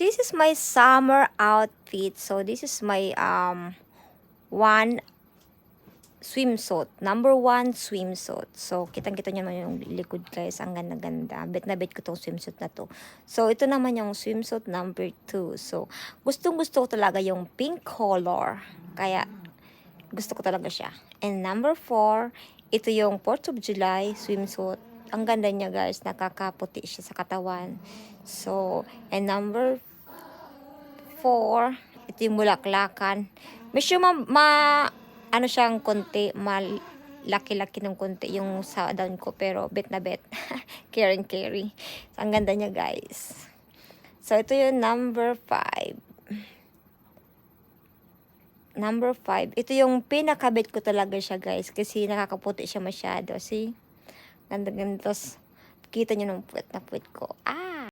this is my summer outfit. So, this is my um one swimsuit. Number one swimsuit. So, kitang-kita nyo naman yung likod guys. Ang ganda-ganda. Bet na bet ko tong swimsuit na to. So, ito naman yung swimsuit number two. So, gustong-gusto ko talaga yung pink color. Kaya, gusto ko talaga siya. And number four, ito yung 4th of July swimsuit. Ang ganda niya guys. Nakakaputi siya sa katawan. So, and number four, ito yung bulaklakan. Medyo ma, ma- ano siyang konti, malaki-laki ng konti yung sa down ko, pero bet na bet. care and carry. So, ang ganda niya, guys. So, ito yung number five. Number five. Ito yung pinakabit ko talaga siya, guys. Kasi nakakaputi siya masyado. See? Ganda-ganda. Tapos, kita nyo ng puwet na puwet ko. Ah!